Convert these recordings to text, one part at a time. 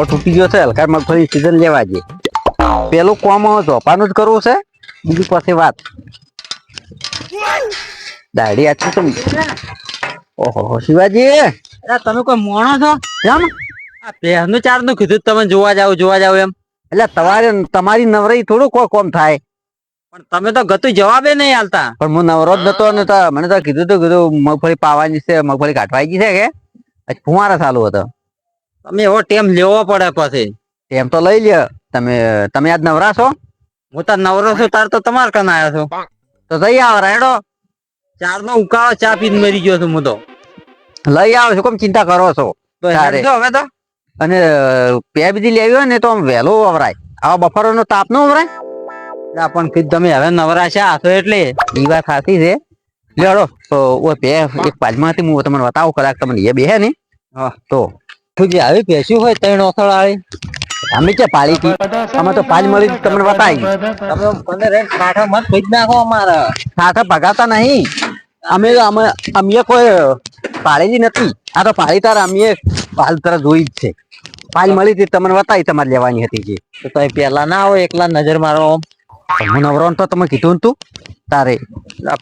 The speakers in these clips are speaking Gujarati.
નફો તૂટી ગયો છે હલકા મગફળી સીઝન લેવા જે પેલું કોમ ચોપાનું જ કરવું છે? બીજું પાસે વાત. દાઢી આછી તો ઓહો શિવાજી. તમે કોઈ મોણો છો? કેમ? આ પહેરનું ચારનું કીધું તમે જોવા જાવ જોવા જાવ એમ. એટલે તમારે તમારી નવરાઈ થોડું કોઈ કોમ થાય. પણ તમે તો ગતું જવાબે નહીં આલતા. પણ હું નવરો જ નતો ને તો મને તો કીધું તો કીધું મગફળી પાવાની છે મગફળી કાઢવાઈ ગઈ છે કે? ફુવારા ચાલુ હતો. તમે એવો ટેમ લેવો પડે પછી. ટેમ તો લઈ લ્યો. તમે તમે આજ નવરા છો? હું તાર નવરો છું તાર તો તમાર કન આવ્યો છું. તો જઈ આવો રેડો. ચાર નો ઉકાળો ચા પીને મરી ગયો છું હું તો. લઈ આવો છો કેમ ચિંતા કરો છો? હવે તો. અને પે બીજી લેવી હોય ને તો આમ વહેલો વવરાય. આવા બફારોનો તાપ નો વવરાય? એટલે પણ તમે હવે નવરા છે આ તો એટલે. એ વાત સાચી છે. લેડો તો ઓ પે એક પાલમાં હું તમને બતાવું કલાક તમને એ બેહે ને. હા. તો તું જે આવી પેસ્યું હોય ત્રણ ઓથળ વાળી અમે ક્યાં પાળી હતી? અમે તો પાલ મળી તમને બતાવી. તમે મને રેન્ટ કાંઠા મત જ નાખો અમારે. સાથે ભગાતા નહીં. અમે અમે અમે કોઈ પાળેલી નથી. આ તો પાળી તાર અમે પાલ તરફ જોઈ જ છે. પાલ મળી હતી તમને બતાવી તમારે લેવાની હતી જે. તો તમે પેલા ના આવો એકલા નજર મારો. હું નવરો તો તમે કીધું તું. તારે.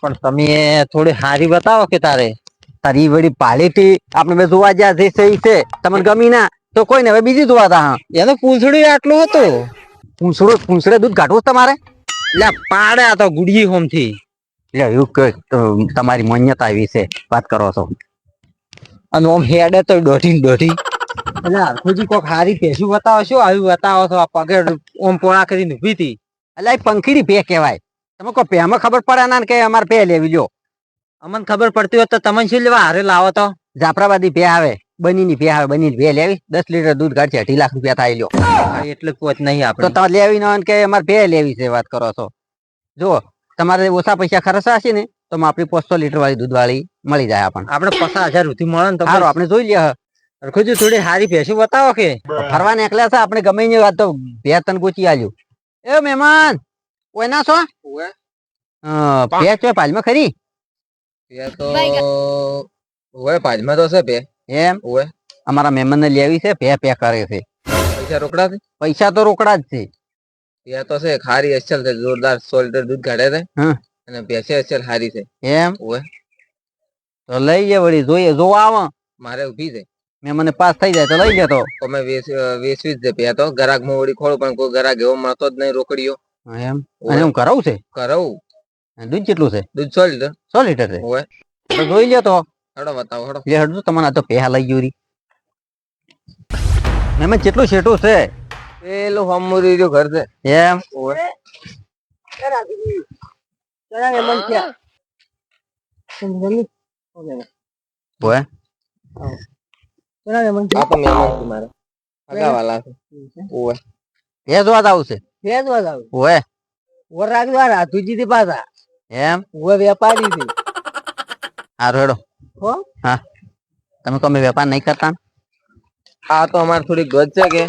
પણ તમે થોડી હારી બતાવો કે તારે? તારી વળી પાલીથી આપણે બે જોવા જ્યાં જે ઈ છે. તમને ગમી ના તો કોઈ ને હવે બીજી જોવા તા એનો પૂંછડી આટલું હતું. પૂંછડું પૂંછડે દૂધ કાઢવું તમારે? એટલે પાડે આ તો ગુડી હોમથી એટલે એવું કે તમારી માન્યતા વિશે વાત કરો છો. અને ઓમ હેડે તો દોઢી ને દોઢી. એટલે હરખુજી કોક હારી પેશું બતાવો છો આવ્યું બતાવો છો? આ પગે ઓમ પોળા કરીને ઊભી હતી. એટલે પંખીડી પે કહેવાય. તમે કોઈ પેમાં ખબર પડે ના ને કે અમારે પે લેવી જો અમને ખબર પડતી હોત તો તમને શું લેવા હારે લાવો તો? જાફરાબાદી ભે આવે બનીની ભે આવે બની ભે લેવી. દસ લીટર દૂધ કાઢશે અઢી લાખ રૂપિયા થાય લ્યો. એટલે કોચ નહીં તો આપણે. તમે લેવી ના કે અમારે ભે લેવી છે વાત કરો છો. જો તમારે ઓછા પૈસા ખર્ચા હશે ને તો આપણી પાંચસો લીટર વાળી દૂધ વાળી મળી જાય આપણને. આપણે પચાસ હજાર સુધી મળે ને તો સારું આપણે જોઈ લે હરખુજી થોડી હારી પેશું બતાવો કે. ફરવા નીકળ્યા છે આપણે ગમે ની વાત તો ભે તન પૂછી આલ્યું. એ મહેમાન કોઈ ના છો ભે છો પાલમાં ખરી? ઓય પાજમાં તો છે બે. એમ? ઓય અમારા મહેમાન ને લેવી છે પે પે કરે છે. પૈસા રોકડા પૈસા તો રોકડા જ છે. એ તો છે ખારી અસલ છે જોરદાર સો લીટર દૂધ કાઢે છે. હા. અને ભેંસે અસલ હારી છે. એમ? ઓય તો લઈ લે વળી જોઈએ જોવા આવ. મારે ઊભી છે. મહેમાન પાસ થઈ જાય તો લઈ લે તો. અમે વેચ- વેચવી જ છે પે તો. ગરાકમાં વળી ખોળું પણ કોઈ ગરાક એવો મળતો જ નહીં રોકડીઓ. એમ. અને હું કરાવું છે? કરાવું. દૂધ કેટલું છે? દૂધ સો લીટર. સો લીટર છે? તો જોઈ લે તો. હડો બતાવો હડો. લે હડો તમને તો પહેલા લઈ ગયું રી. મહેમાન કેટલું શેટું છે? પેલું હમુરી જો ઘર છે. એમ? ઓય ઓય આ તો મહેમાન છે મારા. અગાવાલા છે. ઓય એ જોવા જ આવશે. ઓય એમ? વેપારી છે. હારું હેડો. હો? હા. તમે તમે વેપાર નહીં કરતા આ તો અમારે થોડી ગજ છે કે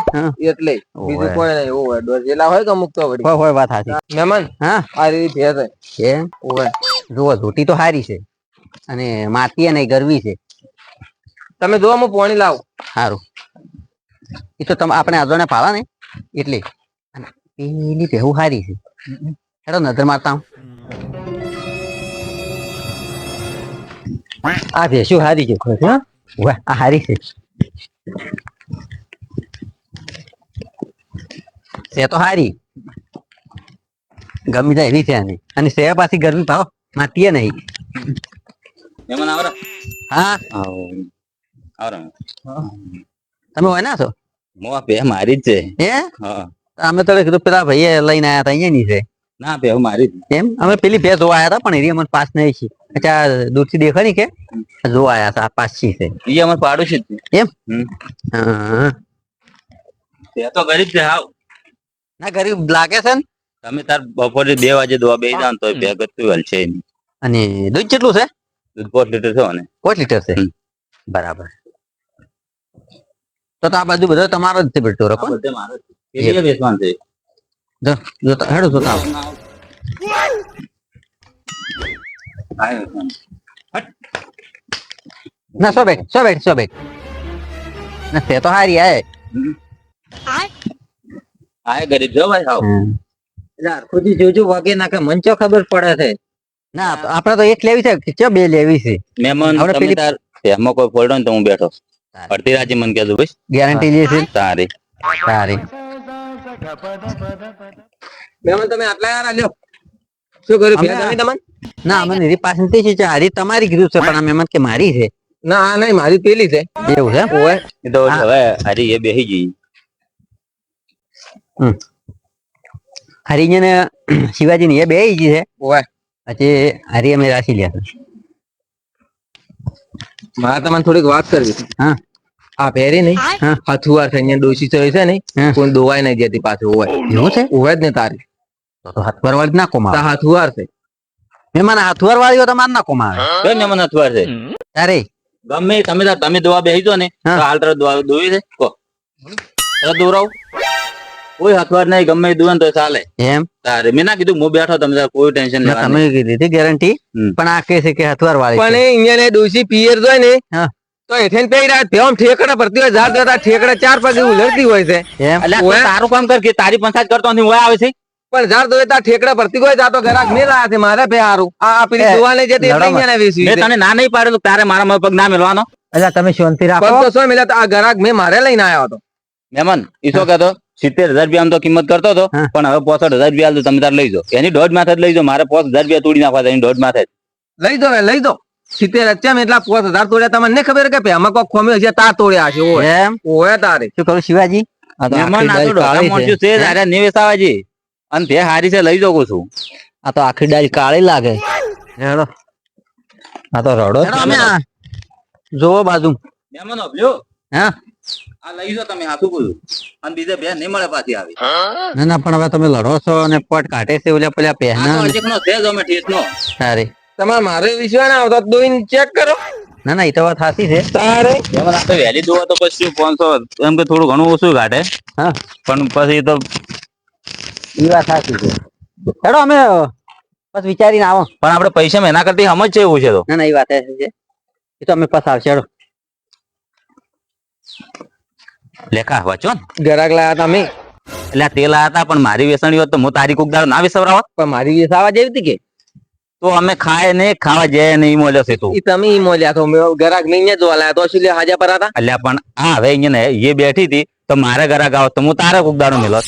એટલે બીજું. કોઈ નહીં ઓય ડોઝેલા હોય કે અમુક તો વળી. હોય હોય વાત સાચી. મહેમાન હા. આ રીતે છે. કે ઓય જુઓ ધોતી તો સારી છે. અને માટી અને ગરવી છે. તમે જો હું પાણી લાવ. સારું એ તો તમે આપણે આગળ પાડા ને? એટલે. પેલી ભેહું સારી છે. હેડો નજર મારતા આવું. આ ભેસું હારી છે ખોજ, હા? વાહ આ હારી છે છે તો હારી. ગમી જાય એવી છે આની અને સે પાછી ગરમી ભાવ માતીએ નહીં. મહેમાન આવરા? હા? આવરા. તમે હોય ના છો? મો પે મારી જ છે. હે? હા. અમે તો કીધું પેલા ભાઈએ લઈને આયા હતા અહીંયા ની છે. ના ભે મારી એમ? અમે પેલી ભેંસ જોવા આવ્યા હતા પણ એરી અમને પાસ નહીં છે. અચ્છા દૂરથી દેખાડી કે? જોવા આવ્યા હતા પાસ છે. એ અમાર પાડોશી છે. એમ? તે તો ગરીબ છે હાવ. ના ગરીબ લાગે છે ને? તમે તાર બપોરે બે વાગે દોવા બે જાવ ને તો બે ગતું છે નહીં. અને દૂધ કેટલું છે? દૂધ પોત લીટર છે ને પાંચ લીટર છે? બરાબર. તો તો આ બાજુ બધો તમારો જ છે બેટો રકો બધે મારો છે. એ વેચવાનું છે. જો જોતા હેડો જોતા આવો. ના સો બેઠ સો બેઠ સો બેઠ. ના તે તો હારી આય. ગરીબ જો ભાઈ હમ. એટલે હરખુજી જોજો વગે મન ચો ખબર પડે છે? ના આપડે આપણે તો એક લેવી છે કે ચો બે લેવી છે? મહેમાન હવે તમે તાર એમાં કોઈ ને તો હું બેઠો. અડધી રાજી મને કહેજો ભાઈ. ગેરંટી લે છે તારી. સારી મહેમાન તમે આટલા યાર લ્યો. શું કર્યું અમે- તમે તમને? ના મને એની પાસેથી છે હારી તમારી કીધું છે પણ આ કે મારી છે. ના આ નહીં મારી પેલી છે. એવું છે? ઓય. એ તો હવે હરી એ બેહી ગઈ. હરિજન શિવાજી ની એ બે ઈ છે. ઓય. પછી હરી અમે રાખી લ્યા. મારે તમને થોડીક વાત કરવી હા. આ પહેરી નહીં. હા. હથુવાર થઈને અહીંયા ડોશી છે નહીં કોઈ દોવાય નહીં જતી પાછું હોય. એવું છે? હોય જ ને તારી. તો તો વાળી ના કોમા તા હથુવાર છે. મહેમાન હાથવાર વાળી હોય તો મારે કઈ મહેમાન અથવાર છે? અરે ગમે તમે તમે દવા બેહી જો ને હાલ તરત દવા દોવી છે? કહો દોરાવ કોઈ હથવાર નહીં ગમે દુવાન તો ચાલે. એમ? તારે. મેં ના કીધું હું બેઠો તમે તાર કોઈ ટેન્શન નહીં તમે કીધી હતી ગેરંટી પણ આ કે છે કે હાથવાર વાળી પણ અહીંયા ને ડોશી પિયર જોય ને હા. તો પહેરી રહ્યા ભેમ ઠેકડા ભરતી હોય જાત જતા ઠેકડા ચાર પગે ઉલરતી હોય છે. એમ? એટલે તારું કામ કર કે તારી પંચાયત કરતો ઓય આવે છે? પણ જાર દોય તા ઠેકડા ભરતી હોય જાતો ઘરાક મે લાયા છે મારે પે હારું આ આપણી જોવાને જે તે જતી એટલે લડોમાં. અહીંયા ને વેચવી મેં તને ના નહીં પાડેલું તારે મારા મારા પગ ના મેળવાનો એટલે તમે શાંતિ પગ રાખો. તો સો મેલા આ ઘરાક મેં મારે લઈને આવ્યો હતો. મેમન ઈસો કહેતો? સિત્તેર હજાર રૂપિયા આમ તો કિંમત કરતો હતો પણ હવે પોસઠ હજાર રૂપિયા તમે તાર લઈ જાઓ. એની દોઢ માથે જ લઈ જાઓ મારે પોસ હજાર રૂપિયા તોડી નાખવા એની દોઢ માથે જ. લઈ દો લઈ દો સિત્તેર અત્યારે એટલા પાંચ હજાર તોડ્યા તમને નહીં ખબર કે આમાં કોઈ ખોમી હશે તાર તોડ્યા છે ઓય. એમ? ઓય તારે. શું કરું શિવાજી? અને તે હારી છે લઈ જાઉં છું. આ તો આખી ડાલ કાળી લાગે. હેડો. આ તો રડો જોવો બાજુ. મહેમાન ઓભલ્યો હા? આ લઈ જાઓ તમે હાથું બોલું અને બીજે બે નહીં મળે પાછી આવી. ના ના પણ હવે તમે લડો છો અને પટ કાઢે છે ઓલા પેલા પહેના નો છે જ અમે ઠેસનો. સારી તમારે મારે વિશ્વાસ ના આવતા દોઈને ચેક કરો. ના ના એ તો વાત સાચી છે. તારે? તો વહેલી દોવા તો પછી પાંચસો એમ કે થોડું ઘણું ઓછું ઘાટે. હા. પણ પછી તો એ વાત સાચી છે. હેડો અમે બસ વિચારીને આવો. પણ આપણે પૈસા એના કરતી સમજ છે એવું છે તો. ના ના એ વાત સાચી છે. એ તો અમે પાસ આવશે હેડો. લેખા વાંચો ને. ઘરાક લાયા તા મેં એટલે તે તેલ આયા હતા પણ મારી વેસણી હોત તો હું તારી કુકદાર ના વેસવરાવત. પણ મારી વેસાવા આવા જેવી હતી કે? તો અમે ખાય નહીં ખાવા જાય નહીં ઈ મોલ્યો છે તું તમે ઈ મોલ્યા તો ગરાક ઘરાક નહીં જોવા લાયા તો શું હાજા પર હતા? અલ્યા પણ આ હવે અહીંયા ને એ બેઠી હતી તો મારે ઘરા આવો તો હું તારે કુકદારો મેલો.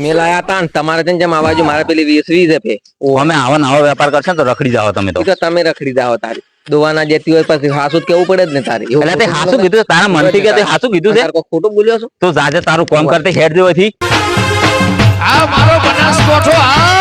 મેલાયા તા ને તમારે જેમ જેમ આવાજો મારે પેલી વેસવી છે પે. અમે આવો ને આવો વેપાર કરશે ને તો રખડી જાવ તમે તો. તમે રખડી જાઓ તારી. દોવાના જેતી હોય પછી હાસુ કેવું પડે જ ને તારી? એટલે તે હાસું કીધું તારા મનથી કે તે હાસું કીધું છે? ખોટું બોલ્યો છો? તો જાજે તારું કામ કરતે હેડ દેવાથી આ મારો